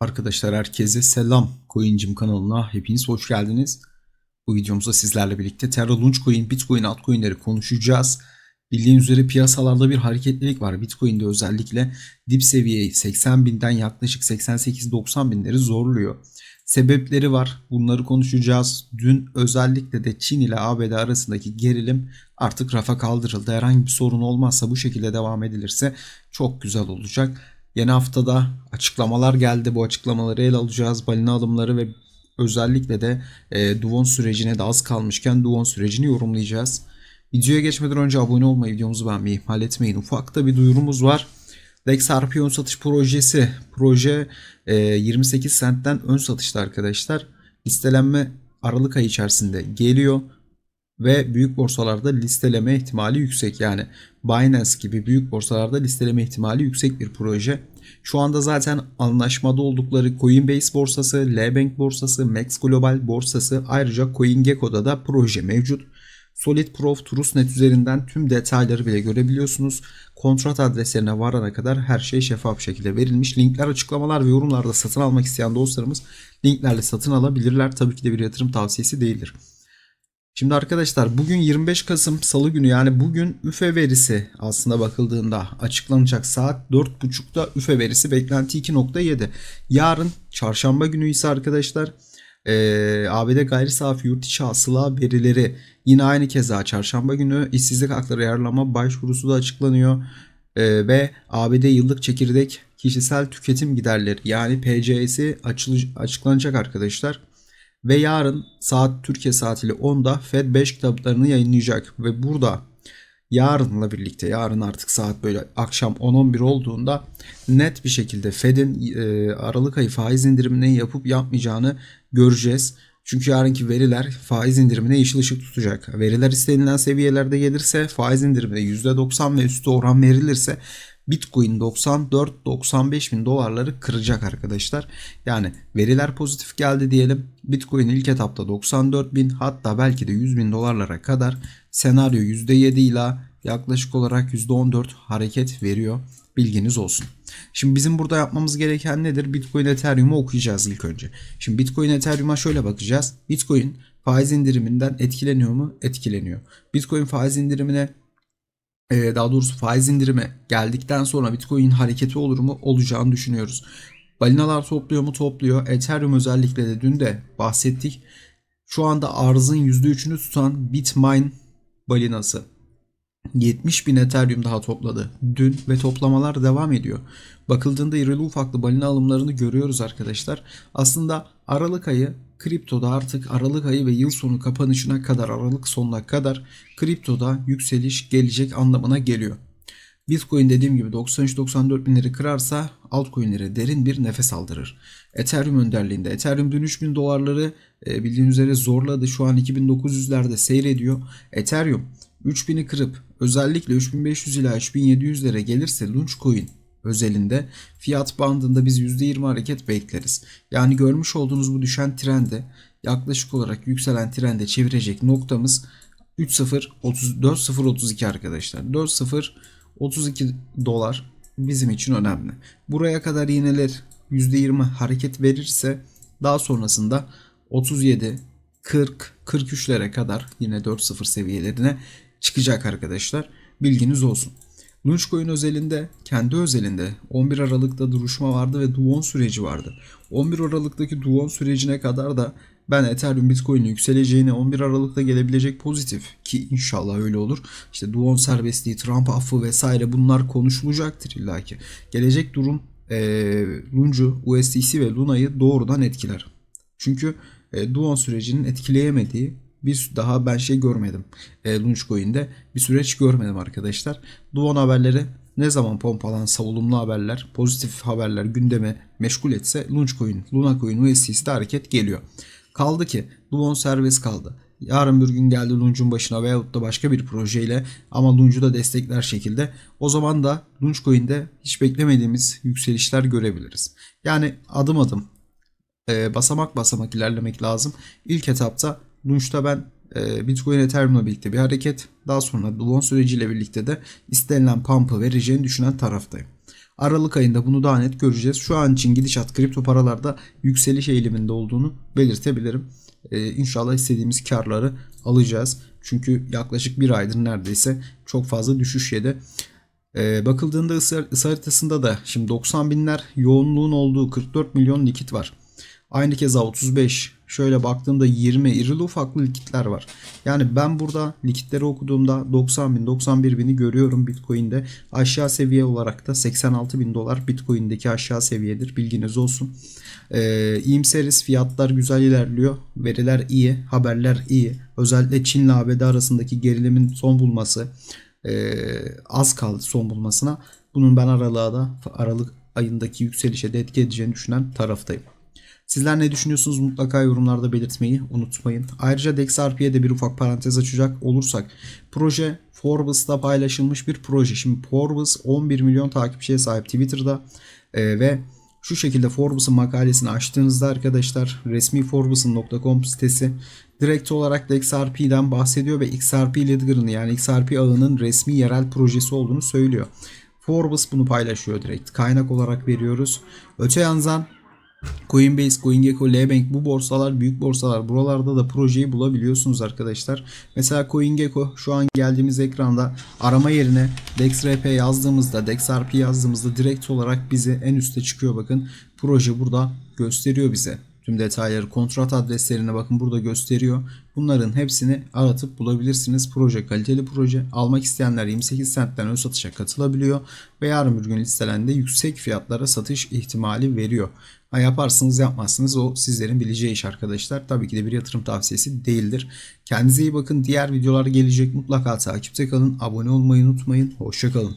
Arkadaşlar herkese selam. Coincim kanalına hepiniz hoş geldiniz. Bu videomuzda sizlerle birlikte Terra Launchcoin, Bitcoin altcoin'leri konuşacağız. Bildiğiniz üzere piyasalarda bir hareketlilik var. Bitcoin'de özellikle dip seviyeyi 80 binden yaklaşık 88-90 binleri zorluyor. Sebepleri var. Bunları konuşacağız. Dün özellikle de Çin ile ABD arasındaki gerilim artık rafa kaldırıldı. Herhangi bir sorun olmazsa bu şekilde devam edilirse çok güzel olacak. Yeni haftada açıklamalar geldi. Bu açıklamaları ele alacağız. Balina alımları ve özellikle de e, Duvon sürecine de az kalmışken Duvon sürecini yorumlayacağız. Videoya geçmeden önce abone olmayı, videomuzu beğenmeyi ihmal etmeyin. Ufakta bir duyurumuz var. Dex RP ön satış projesi. Proje e, 28 centten ön satışta arkadaşlar. Listelenme Aralık ayı içerisinde geliyor ve büyük borsalarda listeleme ihtimali yüksek. Yani Binance gibi büyük borsalarda listeleme ihtimali yüksek bir proje. Şu anda zaten anlaşmada oldukları Coinbase borsası, Lbank borsası, Max Global borsası ayrıca CoinGecko'da da proje mevcut. Solid Proof Trustnet üzerinden tüm detayları bile görebiliyorsunuz. Kontrat adreslerine varana kadar her şey şeffaf şekilde verilmiş. Linkler açıklamalar ve yorumlarda satın almak isteyen dostlarımız linklerle satın alabilirler. Tabii ki de bir yatırım tavsiyesi değildir. Şimdi arkadaşlar bugün 25 Kasım Salı günü yani bugün üfe verisi aslında bakıldığında açıklanacak saat 4.30'da üfe verisi beklenti 2.7. Yarın çarşamba günü ise arkadaşlar e, ABD gayri safi yurt içi hasıla verileri yine aynı keza çarşamba günü işsizlik hakları ayarlama başvurusu da açıklanıyor. E, ve ABD yıllık çekirdek kişisel tüketim giderleri yani PCS'i açıklanacak arkadaşlar. Ve yarın saat Türkiye saatiyle 10'da Fed 5 kitaplarını yayınlayacak. Ve burada yarınla birlikte yarın artık saat böyle akşam 10-11 olduğunda net bir şekilde Fed'in e, Aralık ayı faiz indirimini yapıp yapmayacağını göreceğiz. Çünkü yarınki veriler faiz indirimine yeşil ışık tutacak. Veriler istenilen seviyelerde gelirse faiz indirimine %90 ve üstü oran verilirse Bitcoin 94-95 bin dolarları kıracak arkadaşlar. Yani veriler pozitif geldi diyelim. Bitcoin ilk etapta 94 bin hatta belki de 100 bin dolarlara kadar senaryo %7 ile yaklaşık olarak %14 hareket veriyor. Bilginiz olsun. Şimdi bizim burada yapmamız gereken nedir? Bitcoin Ethereum'u okuyacağız ilk önce. Şimdi Bitcoin Ethereum'a şöyle bakacağız. Bitcoin faiz indiriminden etkileniyor mu? Etkileniyor. Bitcoin faiz indirimine daha doğrusu faiz indirimi geldikten sonra Bitcoin hareketi olur mu? Olacağını düşünüyoruz. Balinalar topluyor mu? Topluyor. Ethereum özellikle de dün de bahsettik. Şu anda arzın %3'ünü tutan Bitmine balinası 70 bin Ethereum daha topladı dün ve toplamalar devam ediyor. Bakıldığında irili ufaklı balina alımlarını görüyoruz arkadaşlar. Aslında Aralık ayı kriptoda artık Aralık ayı ve yıl sonu kapanışına kadar Aralık sonuna kadar kriptoda yükseliş gelecek anlamına geliyor. Bitcoin dediğim gibi 93-94 binleri kırarsa altcoin'lere derin bir nefes aldırır. Ethereum önderliğinde. Ethereum dün 3000 dolarları e, bildiğiniz üzere zorladı. Şu an 2900'lerde seyrediyor. Ethereum 3000'i kırıp özellikle 3500 ila 3700'lere gelirse Launchcoin özelinde fiyat bandında biz %20 hareket bekleriz. Yani görmüş olduğunuz bu düşen trende yaklaşık olarak yükselen trende çevirecek noktamız 3.0 4.032 arkadaşlar. 4.0 32 dolar bizim için önemli. Buraya kadar iğneler %20 hareket verirse daha sonrasında 37 40 43'lere kadar yine 4.0 seviyelerine çıkacak arkadaşlar. Bilginiz olsun. Launchcoin özelinde, kendi özelinde 11 Aralık'ta duruşma vardı ve Duon süreci vardı. 11 Aralık'taki Duon sürecine kadar da ben Ethereum Bitcoin'in yükseleceğini 11 Aralık'ta gelebilecek pozitif ki inşallah öyle olur. İşte Duon serbestliği, Trump affı vesaire bunlar konuşulacaktır illaki. Gelecek durum e, Luncu, USDC ve Luna'yı doğrudan etkiler. Çünkü e, Duon sürecinin etkileyemediği bir daha ben şey görmedim. E, Launchcoin'de bir süreç görmedim arkadaşlar. Duon haberleri ne zaman pompalan savunumlu haberler, pozitif haberler gündeme meşgul etse Launchcoin, Lunacoin, USDC'de hareket geliyor. Kaldı ki Duon serbest kaldı. Yarın bir gün geldi Lunch'un başına veyahut da başka bir projeyle ama Lunch'u da destekler şekilde o zaman da Launchcoin'de hiç beklemediğimiz yükselişler görebiliriz. Yani adım adım e, basamak basamak ilerlemek lazım. İlk etapta Lunch'ta ben e, Bitcoin Ethereum'la birlikte bir hareket daha sonra Duon süreciyle birlikte de istenilen pump'ı vereceğini düşünen taraftayım. Aralık ayında bunu daha net göreceğiz. Şu an için gidişat kripto paralarda yükseliş eğiliminde olduğunu belirtebilirim. Ee, inşallah istediğimiz karları alacağız. Çünkü yaklaşık bir aydır neredeyse çok fazla düşüş yedi. Ee, bakıldığında ısı, ısı haritasında da şimdi 90 binler yoğunluğun olduğu 44 milyon likit var. Aynı keza 35 şöyle baktığımda 20 irili ufaklı likitler var. Yani ben burada likitleri okuduğumda 90 bin 91 bini görüyorum Bitcoin'de. Aşağı seviye olarak da 86 bin dolar Bitcoin'deki aşağı seviyedir bilginiz olsun. Ee, iyimseriz fiyatlar güzel ilerliyor. Veriler iyi haberler iyi. Özellikle Çin ile ABD arasındaki gerilimin son bulması e, az kaldı son bulmasına. Bunun ben aralığa da Aralık ayındaki yükselişe de etki edeceğini düşünen taraftayım. Sizler ne düşünüyorsunuz mutlaka yorumlarda belirtmeyi unutmayın. Ayrıca DexRP'ye de bir ufak parantez açacak olursak proje Forbes'ta paylaşılmış bir proje. Şimdi Forbes 11 milyon takipçiye sahip Twitter'da e, ve şu şekilde Forbes'ın makalesini açtığınızda arkadaşlar resmi Forbes'ın.com sitesi direkt olarak XRP'den bahsediyor ve XRP Ledger'ın yani XRP ağının resmi yerel projesi olduğunu söylüyor. Forbes bunu paylaşıyor direkt. Kaynak olarak veriyoruz. Öte yandan Coinbase, CoinGecko, Lebank bu borsalar büyük borsalar. Buralarda da projeyi bulabiliyorsunuz arkadaşlar. Mesela CoinGecko şu an geldiğimiz ekranda arama yerine DexRP yazdığımızda, DexRP yazdığımızda direkt olarak bizi en üste çıkıyor bakın. Proje burada gösteriyor bize. Tüm detayları, kontrat adreslerine bakın burada gösteriyor. Bunların hepsini aratıp bulabilirsiniz. Proje kaliteli proje. Almak isteyenler 28 centten ön satışa katılabiliyor ve yarın bir gün listelendi yüksek fiyatlara satış ihtimali veriyor. Ha yaparsınız yapmazsınız o sizlerin bileceği iş arkadaşlar. Tabii ki de bir yatırım tavsiyesi değildir. Kendinize iyi bakın. Diğer videolar gelecek. Mutlaka takipte kalın. Abone olmayı unutmayın. Hoşçakalın.